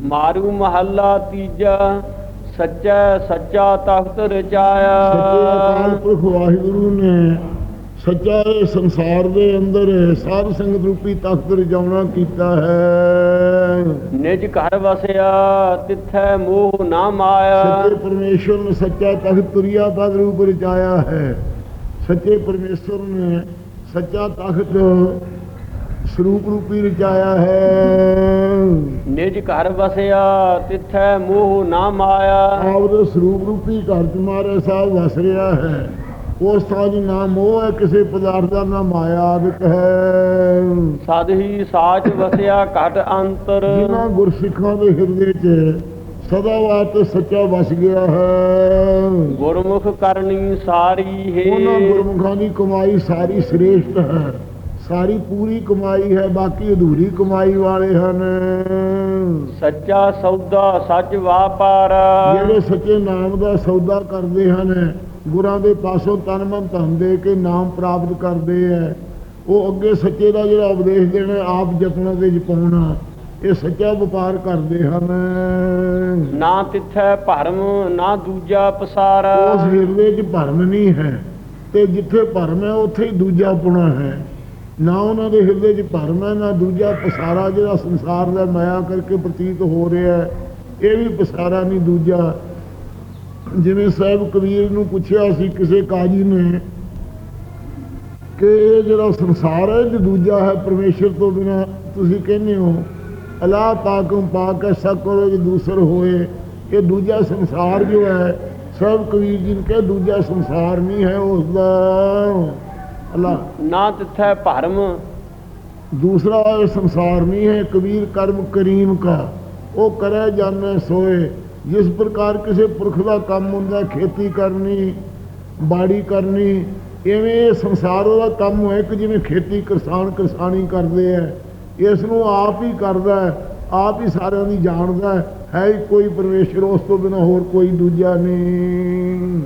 ਮਾਰੂ ਮਹੱਲਾ ਤੀਜਾ ਸੱਚਾ ਸੱਚਾ ਤਖਤ ਸੱਚੇ ਰਚਾਇਆ ਅਕਾਲ ਪੁਰਖ ਵਾਹਿਗੁਰੂ ਨੇ ਸੱਚਾ ਇਹ ਸੰਸਾਰ ਦੇ ਅੰਦਰ ਸਾਧ ਸੰਗਤ ਰੂਪੀ ਤਖਤ ਰਜਾਉਣਾ ਕੀਤਾ ਹੈ। ਨਿਜ ਘਰ ਵਸਿਆ ਤਿੱਥੈ ਮੋਹ ਨਾ ਮਾਇਆ। ਸੱਚੇ ਪਰਮੇਸ਼ਵਰ ਨੇ ਸੱਚਾ ਤਖਤ ਤੁਰਿਆ ਪਦ ਰੂਪ ਰਚਾਇਆ ਹੈ। ਸੱਚੇ ਪਰਮੇਸ਼ਵਰ ਨੇ ਸੱਚਾ ਤਖਤ ਸਰੂਪ ਰੂਪੀ ਰਚਾਇਆ ਹੈ। ਨਿਜ ਘਰ ਵਸਿਆ ਤਿੱਥੈ ਮੋਹ ਨਾ ਮਾਇਆ। ਆਪ ਦੇ ਸਰੂਪ ਰੂਪੀ ਘਰ ਚ ਮਾਰੇ ਸਾਹਿਬ ਵਸ ਰਿਹਾ ਹੈ। ਉਸ ਥਾਂ ਦੀ ਨਾ ਮੋਹ ਹੈ ਕਿਸੇ ਪਦਾਰਥ ਦਾ ਨਾ ਮਾਇਆ ਆਦਿਕ ਹੈ। ਸਦ ਹੀ ਸਾਚ ਵਸਿਆ ਘਟ ਅੰਤਰ। ਜਿਨ੍ਹਾਂ ਗੁਰਸਿੱਖਾਂ ਦੇ ਹਿਰਦੇ 'ਚ ਸਦਾ ਵਾਸਤੇ ਸੱਚਾ ਵਸ ਗਿਆ ਹੈ। ਗੁਰਮੁਖ ਕਰਨੀ ਸਾਰੀ ਹੈ। ਉਹਨਾਂ ਗੁਰਮੁਖਾਂ ਦੀ ਕਮਾਈ ਸਾਰੀ ਸ੍ਰੇਸ਼ਟ ਹੈ। ਸਾਰੀ ਪੂਰੀ ਕਮਾਈ ਹੈ ਬਾਕੀ ਅਧੂਰੀ ਕਮਾਈ ਵਾਲੇ ਹਨ। ਸੱਚਾ ਸੌਦਾ ਸੱਚ ਵਾਪਾਰ। ਜਿਹੜੇ ਸੱਚੇ ਨਾਮ ਦਾ ਸੌਦਾ ਕਰਦੇ ਹਨ ਗੁਰਾਂ ਦੇ ਪਾਸੋਂ ਤਨ ਮਨ ਧਨ ਦੇ ਕੇ ਨਾਮ ਪ੍ਰਾਪਤ ਕਰਦੇ ਹੈ ਉਹ ਅੱਗੇ ਸੱਚੇ ਦਾ ਜਿਹੜਾ ਉਪਦੇਸ਼ ਦੇਣਾ ਆਪ ਯਤਨਾਂ ਦੇ ਵਿੱਚ ਪਾਉਣਾ ਇਹ ਸੱਚਾ ਵਪਾਰ ਕਰਦੇ ਹਨ। ਨਾ ਤਿੱਥੈ ਭਰਮ ਨਾ ਦੂਜਾ ਪਸਾਰ। ਉਸ ਹਿਰਦੇ 'ਚ ਭਰਮ ਨਹੀਂ ਹੈ ਤੇ ਜਿੱਥੇ ਭਰਮ ਹੈ ਉੱਥੇ ਹੀ ਦੂਜਾ ਪੁਣਾ ਹੈ। ਨਾ ਉਹਨਾਂ ਦੇ ਹਿਰਦੇ 'ਚ ਭਰਮ ਹੈ, ਨਾ ਦੂਜਾ ਪਸਾਰਾ ਜਿਹੜਾ ਸੰਸਾਰ ਦਾ ਮਾਇਆ ਕਰਕੇ ਪ੍ਰਤੀਤ ਹੋ ਰਿਹਾ ਹੈ, ਇਹ ਵੀ ਪਸਾਰਾ ਨਹੀਂ ਦੂਜਾ। ਜਿਵੇਂ ਸਾਹਿਬ ਕਬੀਰ ਨੂੰ ਪੁੱਛਿਆ ਸੀ ਕਿਸੇ ਕਾਜੀ ਨੇ ਕਿ ਇਹ ਜਿਹੜਾ ਸੰਸਾਰ ਹੈ, ਇਹ ਦੂਜਾ ਹੈ ਪਰਮੇਸ਼ਰ ਤੋਂ ਬਿਨਾ, ਤੁਸੀਂ ਕਹਿੰਦੇ ਹੋ ਅਲਾ ਪਾਕਮ ਪਾਕ ਐਸਾ ਕਰੋ ਜੇ ਦੂਸਰ ਹੋਏ, ਇਹ ਦੂਜਾ ਸੰਸਾਰ ਜੋ ਹੈ ਸਭ ਕਬੀਰ ਜੀ ਨੇ ਕਿਹਾ ਦੂਜਾ ਸੰਸਾਰ ਨਹੀਂ ਹੈ ਉਸ ਦਾ ਅੱਲਾ। ਨਾ ਤਿੱਥੈ ਭਰਮ। ਦੂਸਰਾ ਇਹ ਸੰਸਾਰ ਨਹੀਂ ਹੈ ਕਬੀਰ ਕਰਮ ਕਰੀਮ ਕਾ। ਉਹ ਕਰੇ ਜਾਣੇ ਸੋਏ। ਜਿਸ ਪ੍ਰਕਾਰ ਕਿਸੇ ਪੁਰਖ ਦਾ ਕੰਮ ਹੁੰਦਾ ਖੇਤੀ ਕਰਨੀ ਬਾੜੀ ਕਰਨੀ ਐਵੇਂ ਇਹ ਸੰਸਾਰ ਉਹਦਾ ਕੰਮ ਹੋਏ ਕਿ ਜਿਵੇਂ ਖੇਤੀ ਕਿਸਾਨ ਕਿਸਾਨੀ ਕਰਦੇ ਹੈ। ਇਸ ਨੂੰ ਆਪ ਹੀ ਕਰਦਾ ਹੈ ਆਪ ਹੀ ਸਾਰਿਆਂ ਦੀ ਜਾਣਦਾ ਹੀ ਕੋਈ ਪਰਮੇਸ਼ਰ ਉਸ ਤੋਂ ਬਿਨਾ ਹੋਰ ਕੋਈ ਦੂਜਾ ਨਹੀਂ।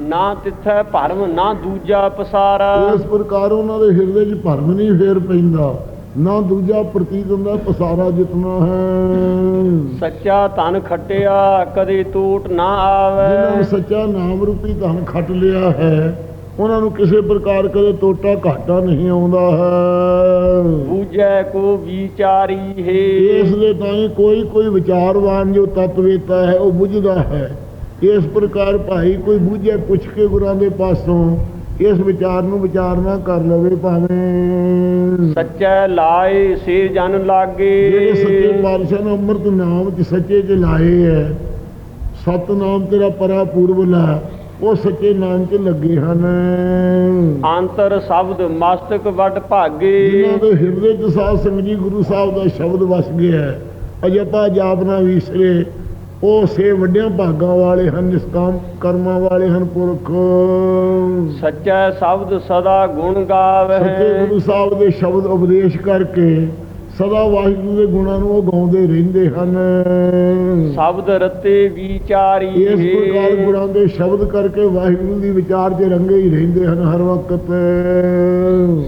ਨਾ ਤਿੱਥੈ ਭਰਮ ਨਾ ਦੂਜਾ ਪਸਾਰ। ਇਸ ਪ੍ਰਕਾਰ ਉਹਨਾਂ ਦੇ ਹਿਰਦੇ 'ਚ ਭਰਮ ਨਹੀਂ ਫੇਰ ਪੈਂਦਾ। ਨਾ ਦੂਜਾ ਪ੍ਰਤੀਤ ਹੁੰਦਾ ਪਸਾਰਾ ਜਿਤਨਾ ਹੈ। ਸੱਚਾ ਧਨ ਖਟਿਆ ਕਦੇ ਟੂਟ ਨਾ ਜਿਨ੍ਹਾਂ ਆਵੇ ਨੇ ਸੱਚਾ ਨਾਮ ਰੂਪੀ ਧਨ ਖੱਟ ਲਿਆ ਹੈ ਉਹਨਾਂ ਨੂੰ ਕਿਸੇ ਪ੍ਰਕਾਰ ਕਦੇ ਟੋਟਾ ਘਾਟਾ ਨਹੀਂ ਆਉਂਦਾ ਹੈ। ਬੂਝੈ ਕੋ ਵਿਚਾਰੀ ਹੈ। ਇਸ ਦੇ ਤਾਂ ਹੀ ਕੋਈ ਕੋਈ ਵਿਚਾਰਵਾਨ ਜੋ ਤਤਵੇਤਾ ਹੈ ਉਹ ਬੁੱਝਦਾ ਹੈ। ਇਸ ਪ੍ਰਕਾਰ ਭਾਈ ਕੋਈ ਬੁੱਝੇ ਪੁੱਛ ਕੇ ਗੁਰਾਂ ਦੇ ਪਾਸੋਂ ਇਸ ਵਿਚਾਰ ਨੂੰ ਵਿਚਾਰਨਾ ਕਰ ਲਵੇ ਭਾਵੇਂ। ਸੱਚੈ ਲਾਏ ਸੇ ਜਨ ਲਾਗੇ। ਜਿਹੜੇ ਸੱਚੇ ਪਾਤਸ਼ਾਹ ਨੇ ਅੰਮ੍ਰਿਤ ਨਾਮ ਚ ਸੱਚੇ ਚ ਲਾਏ ਹੈ ਸਤ ਨਾਮ ਤੇਰਾ ਪਰਾ ਪੂਰਬਲਾ ਉਹ ਸੱਚੇ ਨਾਮ ਚ ਲੱਗੇ ਹਨ। ਅੰਤਰ ਸ਼ਬਦ ਮਸਤਕ ਵੱਡ ਭਾਗੇ। ਜਿਨ੍ਹਾਂ ਦੇ ਹਿਰਦੇ ਚ ਸਾਧ ਸੰਗਤ ਜੀ ਗੁਰੂ ਸਾਹਿਬ ਦਾ ਸ਼ਬਦ ਵਸ ਗਿਆ ਹੈ ਅਜਪਾ ਜਾਪਨਾ ਵਿਸਰੇ ਉਹ ਸੇ ਵੱਡਿਆਂ ਭਾਗਾਂ ਵਾਲੇ ਹਨ ਨਿਸਕਾਮ ਕਰਮਾਂ ਵਾਲੇ ਹਨ ਪੁਰਖ। ਸੱਚੈ ਸ਼ਬਦ ਸਦਾ ਗੁਣ ਸੱਚੇ ਗਾਵੇ ਗੁਰੂ ਸਾਹਿਬ ਦੇ ਸ਼ਬਦ ਉਪਦੇਸ਼ ਕਰਕੇ ਸਦਾ ਵਾਹਿਗੁਰੂ ਦੇ ਗੁਣਾਂ ਨੂੰ ਉਹ ਗਾਉਂਦੇ ਰਹਿੰਦੇ ਹਨ। ਸ਼ਬਦ ਰਤੇ ਵਿਚਾਰੀ ਇਸ ਪ੍ਰਕਾਰ ਗੁਰਾਂ ਦੇ ਸ਼ਬਦ ਕਰਕੇ ਵਾਹਿਗੁਰੂ ਦੀ ਵਿਚਾਰ 'ਚ ਰੰਗੇ ਹੀ ਰਹਿੰਦੇ ਹਨ ਹਰ ਵਕਤ।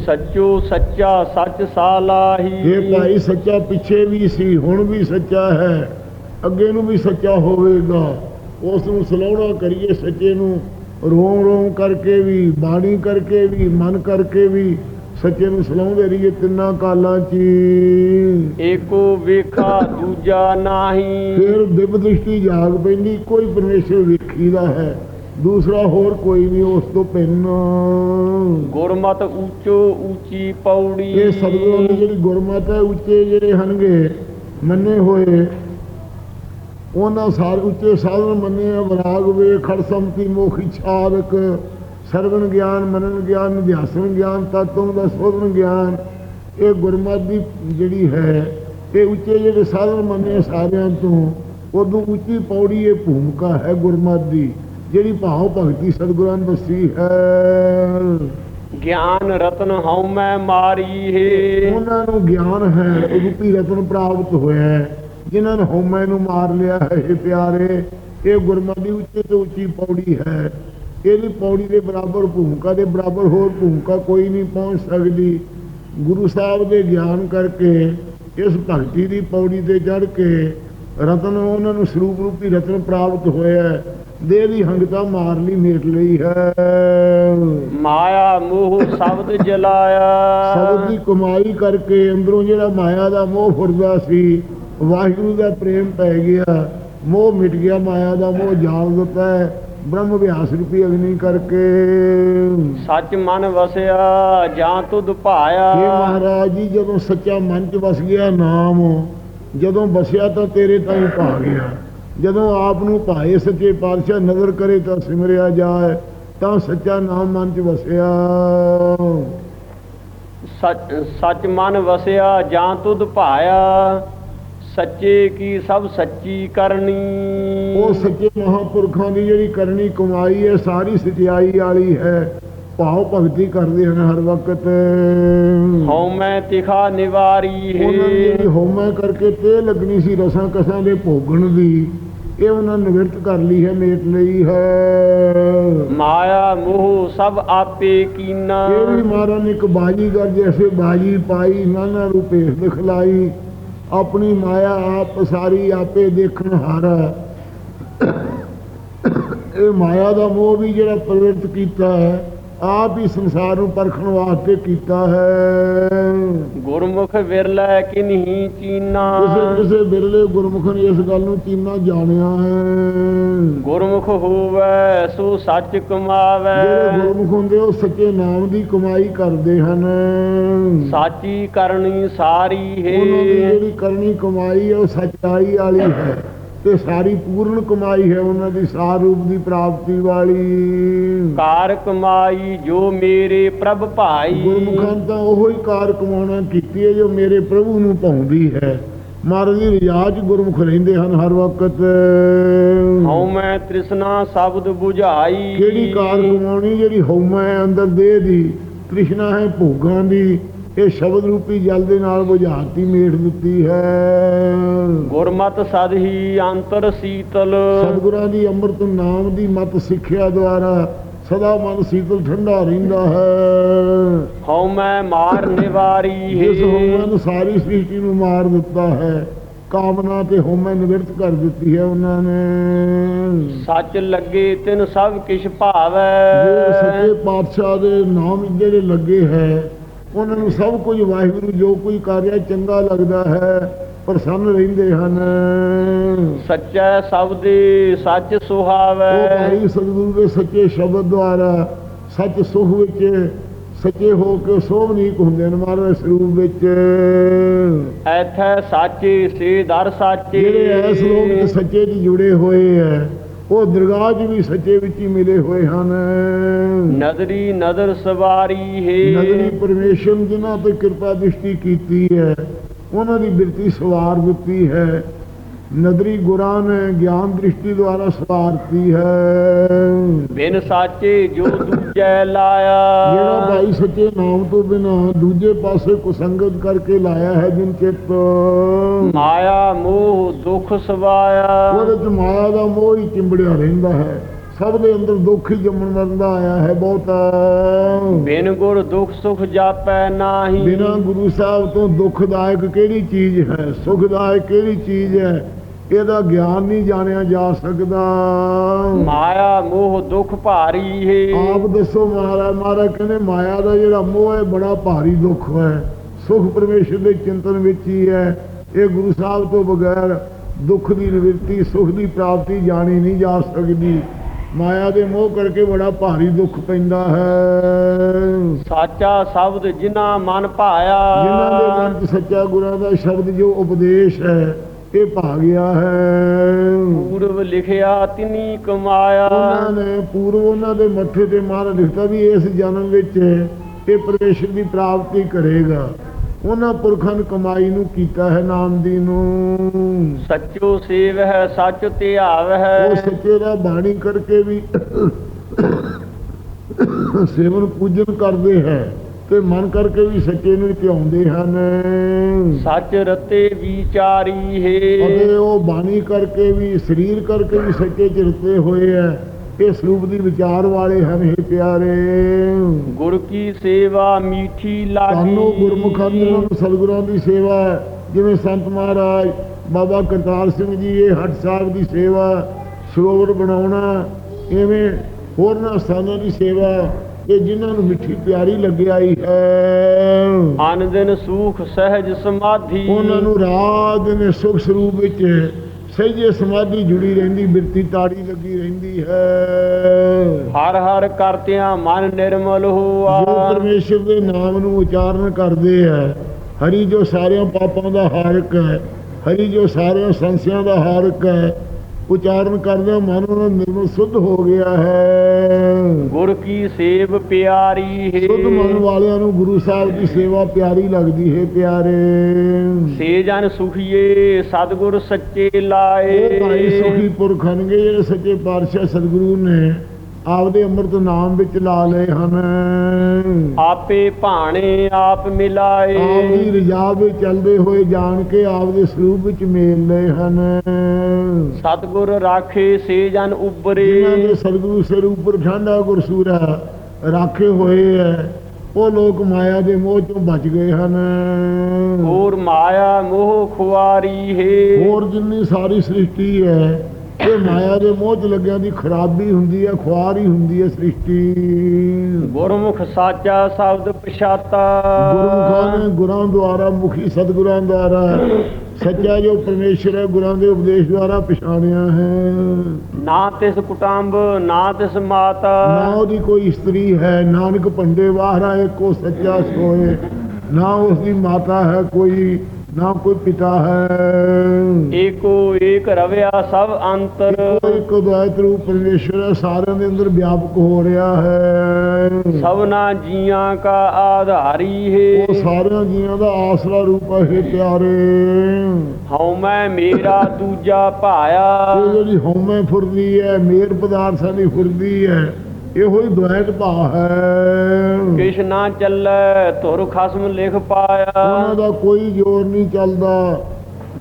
ਸੱਚੋ ਸੱਚਾ ਸੱਚ ਸਾਲਾਹੀ ਇਹ ਭਾਈ ਸੱਚਾ ਪਿੱਛੇ ਵੀ ਸੀ ਹੁਣ ਵੀ ਸੱਚਾ ਹੈ। ਅੱਗੇ ਨੂੰ ਵੀ ਸੱਚਾ ਹੋਵੇਗਾ ਉਸ ਨੂੰ ਸਲਾਉਣਾ ਕਰੀਏ ਸੱਚੇ ਨੂੰ ਰੋਮ ਰੋਮ ਕਰਕੇ ਵੀ ਬਾਣੀ ਕਰਕੇ ਵੀ ਮਨ ਕਰਕੇ ਵੀ ਸੱਚੇ ਨੂੰ ਸਲਾਉਂਦੇ ਰਹੀਏ ਤਿੰਨਾਂ ਕਾਲਾਂ 'ਚ। ਏਕੋ ਵੇਖਾ ਦੂਜਾ ਨਾਹੀ। ਫਿਰ ਦਿਵ ਦ੍ਰਿਸ਼ਟੀ ਜਾਗ ਪੈਂਦੀ ਕੋਈ ਪਰਮੇਸ਼ਰ ਵੇਖੀਦਾ ਹੈ ਦੂਸਰਾ ਹੋਰ ਕੋਈ ਨਹੀਂ ਉਸ ਤੋਂ ਪਿੰਨ ਗੁਰਮਤ ਉੱਚੋ ਉੱਚੀ ਪੌੜੀ। ਇਹ ਸਤਿਗੁਰਾਂ ਦੀ ਜਿਹੜੀ ਗੁਰਮਤਿ ਹੈ ਉੱਚੇ ਜਿਹੜੇ ਹਨਗੇ ਮੰਨੇ ਹੋਏ ਉਹਨਾਂ ਸਾਰੇ ਉੱਚੇ ਸਾਧਨ ਮੰਨੇ ਆ ਵਿਰਾਗ ਵੇ ਖੜ ਸੰਤੀ ਮੋਖ ਇਛਾਦਕ ਸਰਵਣ ਗਿਆਨ ਮਨਨ ਗਿਆਨ ਨਿਧਿਆਸਨ ਗਿਆਨ ਤਤਵ ਦਾ ਸੋਧਨ ਗਿਆਨ। ਇਹ ਗੁਰਮਤਿ ਦੀ ਜਿਹੜੀ ਹੈ ਇਹ ਉੱਚੇ ਜਿਹੜੇ ਸਾਧਨ ਮੰਨੇ ਸਾਰਿਆਂ ਤੋਂ ਉਦੋਂ ਉੱਚੀ ਪੌੜੀ ਇਹ ਭੂਮਿਕਾ ਹੈ ਗੁਰਮਤਿ ਦੀ ਜਿਹੜੀ ਭਾਵ ਭਗਤੀ ਸਤਿਗੁਰਾਂ ਦੱਸੀ ਹੈ। ਗਿਆਨ ਰਤਨ ਹਉ ਮੈਂ ਮਾਰੀ ਹੈ ਉਹਨਾਂ ਨੂੰ ਗਿਆਨ ਹੈ ਰੂਪੀ ਰਤਨ ਪ੍ਰਾਪਤ ਹੋਇਆ ਹੈ। ਜਿਨ੍ਹਾਂ ਨੇ ਹਉਮੈ ਨੂੰ ਮਾਰ ਲਿਆ ਹੈ ਇਹ ਪਿਆਰੇ ਇਹ ਗੁਰਮਤਿ ਦੀ ਉੱਚੇ ਤੋਂ ਉੱਚੀ ਪੌੜੀ ਹੈ। ਇਹਦੀ ਪੌੜੀ ਦੇ ਬਰਾਬਰ ਭੂਮਿਕਾ ਦੇ ਬਰਾਬਰ ਹੋਰ ਭੂਮਿਕਾ ਕੋਈ ਨਹੀਂ ਪਹੁੰਚ ਸਕਦੀ। ਗੁਰੂ ਸਾਹਿਬ ਦੇ ਗਿਆਨ ਕਰਕੇ ਇਸ ਭਗਤੀ ਦੀ ਪੌੜੀ ਤੇ ਚੜ ਕੇ ਰਤਨ ਉਹਨਾਂ ਨੂੰ ਸਰੂਪ ਰੂਪੀ ਰਤਨ ਪ੍ਰਾਪਤ ਹੋਇਆ ਹੈ। ਦੇਹ ਦੀ ਹੰਗਤਾ ਮਾਰ ਲਈ ਮੇਟ ਲਈ ਹੈ। ਮਾਇਆ ਮੋਹ ਸ਼ਬਦ ਜਲਾਇਆ। ਸ਼ਬਦ ਦੀ ਕਮਾਈ ਕਰਕੇ ਅੰਦਰੋਂ ਜਿਹੜਾ ਮਾਇਆ ਦਾ ਮੋਹ ਫੁਰਦਾ ਸੀ ਵਾਹਿਗੁਰੂ ਦਾ ਪ੍ਰੇਮ ਪੈ ਗਿਆ ਮੋਹ ਮਿਟ ਗਿਆ ਮਾਇਆ ਦਾ ਮੋਹ ਜਾਲ ਦਿੱਤਾ ਹੈ। ਬ੍ਰਹਮ ਵਿਆਸ ਰੂਪੀ ਅਗਨੀ ਕਰਕੇ। ਸੱਚ ਮਨ ਵਸਿਆ ਜਾਂ ਤੁਧ ਭਾਇਆ। ਇਹ ਮਹਾਰਾਜ ਜੀ ਜਦੋਂ ਸੱਚਾ ਮਨ ਚ ਵਸ ਗਿਆ ਨਾਮ ਜਦੋਂ ਵਸਿਆ ਤਾਂ ਤੇਰੇ ਤਾਈਂ ਪਾ ਗਿਆ। ਜਦੋਂ ਆਪ ਨੂੰ ਭਾਏ ਸੱਚੇ ਪਾਤਸ਼ਾਹ ਨਜ਼ਰ ਕਰੇ ਤਾਂ ਸਿਮਰਿਆ ਜਾਏ ਤਾਂ ਸੱਚਾ ਨਾਮ ਮਨ ਚ ਵਸਿਆ। ਸੱਚ ਸੱਚ ਮਨ ਵਸਿਆ ਜਾਂ ਤੁਧ ਭਾਇਆ। ਸੱਚੇ ਕੀ ਸਭ ਸੱਚੀ ਕਰਨੀ? ਉਹ ਸੱਚੇ ਮਹਾਪੁਰਖਾਂ ਦੀ ਜਿਹੜੀ ਕਰਨੀ ਕਮਾਈ ਹੈ ਸਾਰੀ ਸਚਾਈ ਵਾਲੀ ਹੈ। ਭਾਵ ਭਗਤੀ ਕਰਦੇ ਹਨ ਹਰ ਵਕਤ। ਹਉ ਮੈਂ ਤਿਖਾ ਨਿਵਾਰੀ ਉਹਨਾਂ ਦੀ ਜਿਹੜੀ ਹੈ ਹੋਮੈ ਕਰਕੇ ਤੇ ਲੱਗਣੀ ਸੀ ਰਸਾਂ ਕਸਾਂ ਦੇ ਭੋਗਣ ਦੀ ਇਹ ਉਹਨਾਂ ਨਿਵਰਤ ਕਰ ਲਈ ਹੈ ਮੇਟ ਲਈ ਹੈ। ਮਾਇਆ ਮੋਹ ਸਭ ਆਪੇ ਕੀਨਾ। ਇਹ ਵੀ ਮਹਾਰਾਜ ਨੇ ਇੱਕ ਬਾਜੀਗਰ ਜੈਸੇ ਬਾਜੀ ਪਾਈ ਨਾਨਾ ਰੂਪੇ ਦਿਖਲਾਈ ਆਪਣੀ ਮਾਇਆ ਆਪ ਸਾਰੀ ਆਪੇ ਦੇਖਣ ਹਾਰਾ। ਇਹ ਮਾਇਆ ਦਾ ਮੋਹ ਵੀ ਜਿਹੜਾ ਪ੍ਰਵਿਰਤ ਕੀਤਾ ਹੈ ਆਪ ਹੀ ਸੰਸਾਰ ਨੂੰ ਪਰਖਣ ਵਾਸਤੇ ਕੀਤਾ ਹੈ। ਗੁਰਮੁਖ ਵਿਰਲੇ ਕਿਨਹੀ ਚੀਨਾ? ਕਿਸੇ ਕਿਸੇ ਬਿਰਲੇ ਗੁਰਮੁਖ ਨੇ ਇਸ ਗੱਲ ਨੂੰ ਚੀਨਾ ਜਾਣਿਆ ਹੈ। ਗੁਰਮੁਖ ਹੋਵੇ ਸੋ ਸੱਚ ਕਮਾਵੇ। ਜਿਹੜੇ ਗੁਰਮੁਖ ਹੁੰਦੇ ਉਹ ਸੱਚੇ ਨਾਮ ਦੀ ਕਮਾਈ ਕਰਦੇ ਹਨ। ਸਾਚੀ ਕਰਨੀ ਸਾਰੀ ਉਹਨਾਂ ਦੀ ਹੈ ਜਿਹੜੀ ਕਰਨੀ ਕਮਾਈ ਹੈ ਉਹ ਸੱਚਾਈ ਵਾਲੀ ਹੈ। ਤੇ ਸਾਰੀ ਪੂਰਨ ਕਮਾਈ ਹੈ ਉਹਨਾਂ ਦੀ ਸਾਰ ਰੂਪ ਦੀ ਪ੍ਰਾਪਤੀ ਵਾਲੀ। ਕਾਰ ਕਮਾਈ ਜੋ ਮੇਰੇ ਪ੍ਰਭ ਭਾਈ। ਗੁਰਮੁਖਾਂ ਤਾਂ ਉਹੋ ਹੀ ਕਾਰ ਕਮਾਉਣਾ ਕੀਤੀ ਹੈ ਜੋ ਮੇਰੇ ਪ੍ਰਭੂ ਨੂੰ ਪਾਉਂਦੀ ਹੈ। ਮਹਾਰਾਜ ਦੀ 'ਚ ਗੁਰਮੁਖ ਰਹਿੰਦੇ ਹਨ ਹਰ ਵਕਤ। ਹਉ ਮੈਂ ਤ੍ਰਿਸ਼ਨਾ ਸ਼ਬਦ 부ਝਾਈ ਕਿਹੜੀ ਕਾਰ ਕਮਾਉਣੀ ਜਿਹੜੀ ਹਉਮੈ ਹੈ ਅੰਦਰ ਦੇਹ ਦੀ? ਤ੍ਰਿਸ਼ਨਾ ਹੈ ਭੋਗਾਂ ਦੀ। ਇਹ ਸ਼ਬਦ ਰੂਪੀ ਜਲ ਦੇ ਨਾਲ ਬੁਝਾਤੀ ਮੇਟ ਦਿੱਤੀ ਹੈ। ਗੁਰਮਤ ਸਦਹੀ ਅੰਤਰ ਸੀਤਲ। ਸਤਿਗੁਰਾਂ ਦੀ ਅੰਮ੍ਰਿਤ ਨਾਮ ਦੀ ਮਤ ਸਿੱਖਿਆ ਦੁਆਰਾ ਸਦਾ ਮਨ ਸੀਤਲ ਠੰਡਾ ਰਹਿੰਦਾ ਹੈ। ਹਉ ਮੈਂ ਮਾਰ ਨਿਵਾਰੀ ਜਿਸ ਹੋਮੈ ਹੈ ਨੂੰ ਸਾਰੀ ਸ੍ਰਿਸ਼ਟੀ ਨੂੰ ਮਾਰ ਦਿੱਤਾ ਹੈ ਕਾਮਨਾ ਤੇ ਹੋਮੈ ਨਿਵਰਤ ਕਰ ਦਿੱਤੀ ਹੈ ਉਹਨਾਂ ਨੇ। ਸੱਚ ਲੱਗੇ ਤਿਨ ਸਭ ਕਿਛ ਜੋ ਭਾਵੈ ਸੱਚੇ ਪਾਤਸ਼ਾਹ ਦੇ ਨਾਮ ਜਿਹੜੇ ਲੱਗੇ ਹੈ ਉਹਨਾਂ ਨੂੰ ਸਭ ਕੁਝ ਵਾਹਿਗੁਰੂ ਜੋ ਕੋਈ ਕਰ ਰਿਹਾ ਚੰਗਾ ਲੱਗਦਾ ਹੈ ਪ੍ਰਸੰਨ ਰਹਿੰਦੇ ਹਨ। ਸੱਚੈ ਸਬਦੇ ਸੱਚ ਉਹ ਸੁਹਾਵੈ ਭਾਈ ਸਤਿਗੁਰੂ ਦੇ ਸੱਚੇ ਸ਼ਬਦ ਦੁਆਰਾ ਸੱਚ ਸੁਖ ਵਿੱਚ ਸੱਚੇ ਹੋ ਕੇ ਸੋਭਨੀਕ ਹੁੰਦੇ ਨੇ ਮਹਾਰਾਜ ਸਰੂਪ ਵਿੱਚ। ਐਥੈ ਸਾਚੇ ਸੇ ਦਰ ਸਾਚੇ। ਜਿਹੜੇ ਐਸ ਲੋਕ ਦੇ ਸੱਚੇ 'ਚ ਜੁੜੇ ਹੋਏ ਹੈ ਉਹ ਦਰਗਾਹ 'ਚ ਵੀ ਸੱਚੇ ਵਿੱਚ ਹੀ ਮਿਲੇ ਹੋਏ ਹਨ। ਨਦਰੀ ਨਦਰ ਸਵਾਰੀ ਹੈ। ਨਗਰੀ ਪਰਮੇਸ਼ਰ ਜਿਨ੍ਹਾਂ ਤੇ ਕਿਰਪਾ ਦ੍ਰਿਸ਼ਟੀ ਕੀਤੀ ਹੈ ਉਹਨਾਂ ਦੀ ਬਿਰਤੀ ਸਵਾਰ ਦਿੱਤੀ ਹੈ। ਨਦਰੀ ਗੁਰਾਂ ਨੇ ਗਿਆਨ ਦ੍ਰਿਸ਼ਟੀ ਦੁਆਰਾ ਸਵਾਰਤੀ ਹੈ। ਬਿਨ ਸਾਚੇ ਜੋ ਜਿਹੜਾ ਲਾਇਆ। ਭਾਈ ਸੱਚੇ ਨਾਮ ਤੋਂ ਬਿਨਾ ਦੂਜੇ ਪਾਸੇ ਕੁਸੰਗਤ ਕਰਕੇ ਲਾਇਆ ਹੈ ਜਿਨ ਚਿੱਤ। ਮਾਇਆ ਮੋਹ ਦੁਖ ਸਵਾਇਆ। ਉਹਦੇ ਚ ਮਾਇਆ ਦਾ ਮੋਹ ਹੀ ਚਿੰਬੜਿਆ ਰਹਿੰਦਾ ਹੈ। ਸਭ ਦੇ ਅੰਦਰ ਦੁੱਖ ਹੀ ਜੰਮਣ ਮਰਦਾ ਆਇਆ ਹੈ ਬਹੁਤਾ। ਬਿਨ ਗੁਰ ਦੁਖ ਸੁਖ ਜਾਪੈ ਨਾਹੀ। ਬਿਨਾ ਗੁਰੂ ਸਾਹਿਬ ਤੋਂ ਦੁਖਦਾਇਕ ਕਿਹੜੀ ਚੀਜ਼ ਹੈ? ਸੁਖਦਾਇਕ ਕਿਹੜੀ ਚੀਜ਼ ਹੈ? ਇਹਦਾ ਗਿਆਨ ਨਹੀਂ ਜਾਣਿਆ ਜਾ ਸਕਦਾ। ਮਾਇਆ ਮੋਹ ਦੁਖ ਭਾਰੀ ਹੈ ਆਪ ਦੱਸੋ ਮਹਾਰਾਜ ਮਹਾਰਾਜ ਕਹਿੰਦੇ ਮਾਇਆ ਦਾ ਜਿਹੜਾ ਮੋਹ ਹੈ ਬੜਾ ਭਾਰੀ ਦੁੱਖ ਹੈ। ਸੁਖ ਪਰਮੇਸ਼ਰ ਦੇ ਚਿੰਤਨ ਵਿੱਚ ਹੀ ਹੈ। ਇਹ ਗੁਰੂ ਸਾਹਿਬ ਤੋਂ ਬਗੈਰ ਦੁੱਖ ਦੀ ਨਿਵਰਤੀ ਸੁਖ ਦੀ ਪ੍ਰਾਪਤੀ ਜਾਣੀ ਨਹੀਂ ਜਾ ਸਕਦੀ। ਮਾਇਆ ਦੇ ਮੋਹ ਕਰਕੇ ਬੜਾ ਭਾਰੀ ਦੁੱਖ ਪੈਂਦਾ ਹੈ। ਸਾਚਾ ਸ਼ਬਦ ਜਿਨਾ ਮਨ ਭਾਇਆ। ਜਿਨ੍ਹਾਂ ਦੇ ਮਨ ਸੱਚਾ ਗੁਰਾਂ ਦਾ ਸ਼ਬਦ ਜੋ ਉਪਦੇਸ਼ ਹੈ ਇਹ ਭਾ ਗਿਆ ਹੈ। ਪੂਰਵ ਲਿਖਿਆ ਤਿਨੀ ਕਮਾਇਆ। ਉਹਨਾਂ ਨੇ ਪੂਰਵ ਉਹਨਾਂ ਦੇ ਮੱਥੇ ਤੇ ਮਾਰ ਲਿਖਤਾ ਵੀ ਇਸ ਜਨਮ ਵਿੱਚ ਇਹ ਪਰਮੇਸ਼ਰ ਦੀ ਪ੍ਰਾਪਤੀ ਕਰੇਗਾ। ਉਹਨਾਂ ਪੁਰਖਾਂ ਨੇ ਕਮਾਈ ਨੂੰ ਕੀਤਾ ਹੈ ਨਾਮ ਦੀ ਨੂੰ। ਸੱਚੋ ਸੇਵ ਹੈ ਸੱਚ ਧਿਆਵ ਉਹ ਹੈ ਸੱਚੇ ਦਾ ਬਾਣੀ ਕਰਕੇ ਵੀ ਸੇਵਨ ਪੂਜਨ ਕਰਦੇ ਹੈ। ਤੇ ਮਨ ਕਰਕੇ ਵੀ ਸੱਚੇ ਨੂੰ ਧਿਆਉਂਦੇ ਹਨ। ਸੱਚ ਰਤੇ ਵਿਚਾਰੀ ਅਤੇ ਹੈ ਉਹ ਬਾਣੀ ਕਰਕੇ ਵੀ ਸਰੀਰ ਕਰਕੇ ਵੀ ਸੱਚੇ ਚ ਰਤੇ ਹੋਏ ਹੈ ਇਹ ਸਰੂਪ ਦੀ ਵਿਚਾਰ ਵਾਲੇ ਹਨ ਇਹ ਪਿਆਰੇ। ਗੁਰ ਕੀ ਸੇਵਾ ਮੀਠੀ ਲਾਗੀ ਸਾਨੂੰ ਗੁਰਮੁਖਾਂ ਦੀ ਨੂੰ ਸਤਿਗੁਰਾਂ ਦੀ ਸੇਵਾ ਜਿਵੇਂ ਸੰਤ ਮਹਾਰਾਜ ਬਾਬਾ ਕਰਤਾਰ ਸਿੰਘ ਜੀ ਇਹ ਹੱਟ ਸਾਹਿਬ ਦੀ ਸੇਵਾ ਸਰੋਵਰ ਬਣਾਉਣਾ ਐਵੇਂ ਹੋਰਨਾਂ ਸਥਾਨਾਂ ਦੀ ਸੇਵਾ ਇਹ ਜਿਨ੍ਹਾਂ ਨੂੰ ਮਿੱਠੀ ਪਿਆਰੀ ਲੱਗਿਆਈ ਹੈ। ਅਨ ਦਿਨ ਸੂਖ ਸਹਿਜ ਸਮਾਧੀ। ਉਹਨਾਂ ਨੂੰ ਰਾਤ ਦੇ ਸੁਖ ਸਰੂਪ ਵਿੱਚ ਸਹਿਜੇ ਸਮਾਧੀ ਜੁੜੀ ਰਹਿੰਦੀ ਬਿਰਤੀ ਤਾੜੀ ਲੱਗੀ ਰਹਿੰਦੀ ਹੈ। ਹਰ ਹਰ ਕਰਤਿਆਂ ਮਨ ਨਿਰਮਲ ਜੋ ਹੋਆ ਪਰਮੇਸ਼ਰ ਦੇ ਨਾਮ ਨੂੰ ਉਚਾਰਨ ਕਰਦੇ ਹੈ ਹਰੀ ਜੋ ਸਾਰਿਆਂ ਪਾਪਾਂ ਦਾ ਹਾਰਕ ਹੈ ਹਰੀ ਜੋ ਸਾਰਿਆਂ ਸੰਸਿਆਂ ਦਾ ਹਾਰਕ ਹੈ ਉਚਾਰਨ ਕਰਦੇ ਮਨ ਉਹਨਾਂ ਦਾ ਨਿਰਮਲ ਸੁੱਧ ਹੋ ਗਿਆ ਹੈ। ਗੁਰ ਕੀ ਸੇਵ ਪਿਆਰੀ ਹੈ। ਸੁੱਧ ਮਨ ਵਾਲਿਆਂ ਨੂੰ ਗੁਰੂ ਸਾਹਿਬ ਦੀ ਸੇਵਾ ਪਿਆਰੀ ਲੱਗਦੀ ਹੈ ਪਿਆਰੇ। ਸੇ ਜਨ ਸੁਖੀਏ ਸਤਿਗੁਰ ਸੱਚੇ ਲਾਏ। ਭਾਈ ਸੁਖੀ ਪੁਰਖ ਹਨਗੇ ਜਿਹੜੇ ਸੱਚੇ ਪਾਤਸ਼ਾਹ ਸਤਿਗੁਰੂ ਨੇ। ਆਪਦੇ ਅੰਮ੍ਰਿਤ ਨਾਮ ਵਿੱਚ ਲਾ ਲਏ ਹਨ। ਆਪੇ ਭਾਣੇ ਆਪ ਮਿਲਾਏ। ਆਪਦੀ ਰਜਾ ਵਿੱਚ ਚੱਲਦੇ ਹੋਏ ਜਾਣ ਕੇ ਆਪਦੇ ਸਰੂਪ ਵਿੱਚ ਮੇਲ ਲਏ ਹਨ। ਸਤਿਗੁਰ ਰਾਖੇ ਸੇ ਜਨ ਉਬਰੇ ਜਿਨ੍ਹਾਂ ਦੇ ਸਤਿਗੁਰੂ ਸਿਰ ਉੱਪਰ ਠੰਡਾ ਗੁਰਸੂਰਾ ਰਾਖੇ ਹੋਏ ਹੈ ਉਹ ਲੋਕ ਮਾਇਆ ਦੇ ਮੋਹ ਚੋਂ ਬਚ ਗਏ ਹਨ। ਹੋਰ ਮਾਇਆ ਮੋਹ ਖੁਆਰੀ ਹੈ। ਹੋਰ ਜਿੰਨੀ ਸਾਰੀ ਸ੍ਰਿਸ਼ਟੀ ਹੈ ਇਹ ਮਾਇਆ ਦੇ ਮੋਹ ਚ ਲੱਗਿਆਂ ਦੀ ਖਰਾਬੀ ਹੁੰਦੀ ਹੈ ਖੁਆਰ ਹੀ ਹੁੰਦੀ ਹੈ ਸ੍ਰਿਸ਼ਟੀ। ਗੁਰਮੁਖ ਸਾਚਾ ਸ਼ਬਦ ਪਛਾਤਾ। ਗੁਰਮੁਖਾਂ ਨੇ ਗੁਰਾਂ ਦੁਆਰਾ ਮੁਖੀ ਸਤਿਗੁਰਾਂ ਦੁਆਰਾ ਸੱਚਾ ਜੋ ਪਰਮੇਸ਼ਰ ਹੈ ਗੁਰਾਂ ਦੇ ਉਪਦੇਸ਼ ਦੁਆਰਾ ਪਛਾਣਿਆ ਹੈ। ਨਾ ਤਿਸ ਕੁਟੰਬ ਨਾ ਤਿਸ ਮਾਤਾ। ਨਾ ਉਹਦੀ ਕੋਈ ਇਸਤਰੀ ਹੈ ਨਾਨਕ ਭੰਡੇ ਵਾਹਰਾ ਏਕੋ ਸੱਚਾ ਸੋਏ। ਨਾ ਉਸ ਦੀ ਮਾਤਾ ਹੈ ਕੋਈ ਨਾ ਕੋਈ ਪਿਤਾ ਹੈ। ਏਕੋ ਏਕ ਰਵਿਆ ਸਭ ਅੰਤਰ। ਇੱਕੋ ਦਇਤ ਰੂਪ ਪਰਮੇਸ਼ਰ ਹੈ ਸਾਰਿਆਂ ਦੇ ਅੰਦਰ ਵਿਆਪਕ ਹੋ ਰਿਹਾ ਹੈ। ਸਭਨਾ ਜੀਆਂ ਕਾ ਆਧਾਰੀ ਉਹ ਹੈ ਸਾਰਿਆਂ ਜੀਆਂ ਦਾ ਆਸਰਾ ਰੂਪ ਹੈ ਪਿਆਰੇ। ਹਉ ਮੈਂ ਮੇਰਾ ਦੂਜਾ ਭਾਇਆ। ਇਹ ਜਿਹੜੀ ਹਉਮੈ ਫੁਰਦੀ ਹੈ ਮੇਰ ਪਦਾਰਥਾਂ ਦੀ ਫੁਰਦੀ ਹੈ। ਇਹੋ ਹੀ ਦੁਆਇਤ ਭਾਅ ਹੈ। ਕਿਛ ਨਾ ਚੱਲੈ ਧੁਰ ਖਸਮ ਲਿਖ ਉਹਨਾਂ ਪਾਇਆ ਦਾ ਕੋਈ ਜ਼ੋਰ ਨਹੀਂ ਚੱਲਦਾ।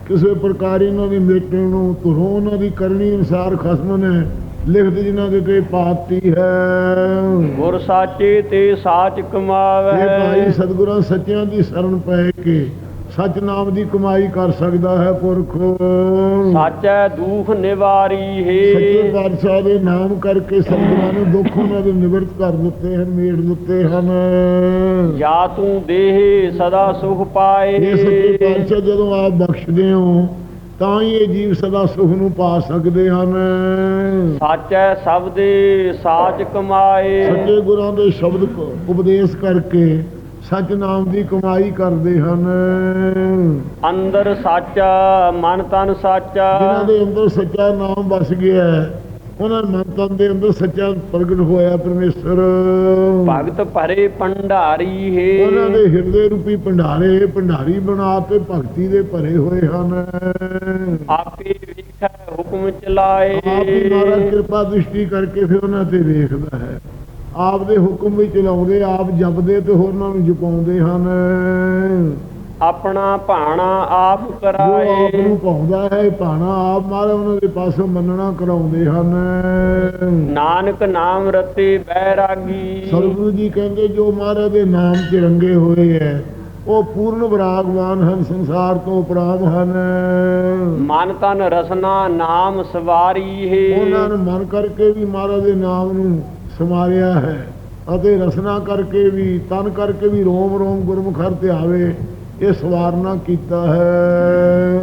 ਕਿਸੇ ਪ੍ਰਕਾਰ ਇਹਨਾਂ ਦੀ ਮੇਟਣ ਨੂੰ ਧੁਰੋਂ ਉਹਨਾਂ ਦੀ ਕਰਨੀ ਅਨਸਾਰ ਖਸਮ ਨੇ ਲਿਖਤ ਜਿਨ੍ਹਾਂ ਦੇ ਤੇ ਪਾਤੀ ਹੈ। ਗੁਰ ਸਾਚੇ ਤੇ ਸਾਚ ਇਹ ਕਮਾਵੈ ਭਾਈ ਸਤਿਗੁਰਾਂ ਸੱਚਿਆਂ ਦੀ ਸ਼ਰਨ ਪੈ ਕੇ ਸੱਚ ਨਾਮ ਦੀ ਕਮਾਈ ਕਰ ਸਕਦਾ ਹੈ ਪੁਰਖ। ਸਾਚੈ ਦੁਖ ਨਿਵਾਰੀ ਸੱਚੇ ਹੈ ਪਾਤਸ਼ਾਹ ਦੇ ਨਾਮ ਕਰਕੇ ਸਤਿਗੁਰਾਂ ਨੇ ਦੁੱਖ ਉਹਨਾਂ ਦੇ ਨਿਵਰਤ ਕਰ ਦਿੱਤੇ ਹਨ ਮੇੜ ਦਿੱਤੇ ਹਨ। ਜਾ ਤੂੰ ਦੇਹ ਸਦਾ ਸੁਖ ਪਾਏ। ਇਹ ਸੱਚੇ ਪਾਤਸ਼ਾਹ ਜਦੋਂ ਆਪ ਬਖਸ਼ਦੇ ਹੋ ਤਾਂ ਹੀ ਇਹ ਜੀਵ ਸਦਾ ਸੁਖ ਨੂੰ ਪਾ ਸਕਦੇ ਹਨ। ਸਾਚੈ ਸਭ ਦੇ ਸਾਚ ਕਮਾਏ। ਸੱਚੇ ਗੁਰਾਂ ਦੇ ਸ਼ਬਦ ਉਪਦੇਸ਼ ਕਰਕੇ ਸੱਚ ਨਾਮ ਦੀ ਕਮਾਈ ਕਰਦੇ ਹਨ। ਅੰਦਰ ਸਾਚਾ ਮਨ ਤਨ ਸਾਚਾ। ਜਿਨ੍ਹਾਂ ਦੇ ਅੰਦਰ ਸੱਚਾ ਨਾਮ ਵਸ ਗਿਆ ਹੈ, ਉਹਨਾਂ ਮਨ ਤਨ ਦੇ ਅੰਦਰ ਸੱਚਾ ਪ੍ਰਗਟ ਹੋਇਆ ਪਰਮੇਸ਼ਰ। ਭਗਤ ਭਰੇ ਭੰਡਾਰੀ ਹੈ। ਉਹਨਾਂ ਦੇ ਹਿਰਦੇ ਰੂਪੀ ਭੰਡਾਰੇ ਭੰਡਾਰੀ ਬਣਾ ਕੇ ਭਗਤੀ ਦੇ ਭਰੇ ਹੋਏ ਹਨ। ਆਪੇ ਵੇਖੈ ਹੁਕਮ ਚਲਾਏ। ਆਪ ਮਹਾਰਾਜ ਕਿਰਪਾ ਦ੍ਰਿਸ਼ਟੀ ਕਰਕੇ ਫਿਰ ਉਹਨਾਂ ਤੇ ਵੇਖਦਾ ਹੈ। ਆਪ ਦੇ ਹੁਕਮ ਵੀ ਚਲਾਉਂਦੇ ਆਪ ਜਪਦੇ ਤੇ ਹੋਰਨਾਂ ਨੂੰ ਜਪਾਉਂਦੇ ਹਨ। ਆਪਣਾ ਭਾਣਾ ਆਪ ਜੋ ਆਪ ਕਰਾਏ ਨੂੰ ਪਾਉਂਦਾ ਹੈ ਭਾਣਾ ਆਪ ਮਾਰੇ ਉਹਨਾਂ ਦੇ ਪਾਸੋਂ ਮੰਨਣਾ ਕਰਾਉਂਦੇ ਹਨ। ਨਾਨਕ ਨਾਮ ਰਤੇ ਬੈਰਾਗੀ। ਸਤਿਗੁਰੂ ਜੀ ਕਹਿੰਦੇ ਜੋ ਮਹਾਰਾਜ ਦੇ ਨਾਮ 'ਚ ਰੰਗੇ ਹੋਏ ਹੈ ਉਹ ਪੂਰਨ ਵਿਰਾਗਵਾਨ ਹਨ ਸੰਸਾਰ ਤੋਂ ਉਪਰਾਮ ਹਨ। ਮਨ ਤਨ ਰਸਨਾ ਨਾਮ ਸਵਾਰੀ ਹੈ। ਉਹਨਾਂ ਨੂੰ ਮਨ ਕਰਕੇ ਵੀ ਮਹਾਰਾਜ ਦੇ ਨਾਮ ਨੂੰ ਸਮਾਰਿਆ ਹੈ ਅਤੇ ਰਸਨਾ ਕਰਕੇ ਵੀ, ਤਨ ਕਰਕੇ ਵੀ ਰੋਮ ਰੋਮ ਗੁਰਮੁਖਰ ਤੇ ਆਵੇ, ਇਹ ਸਵਾਰਨਾ ਕੀਤਾ ਹੈ।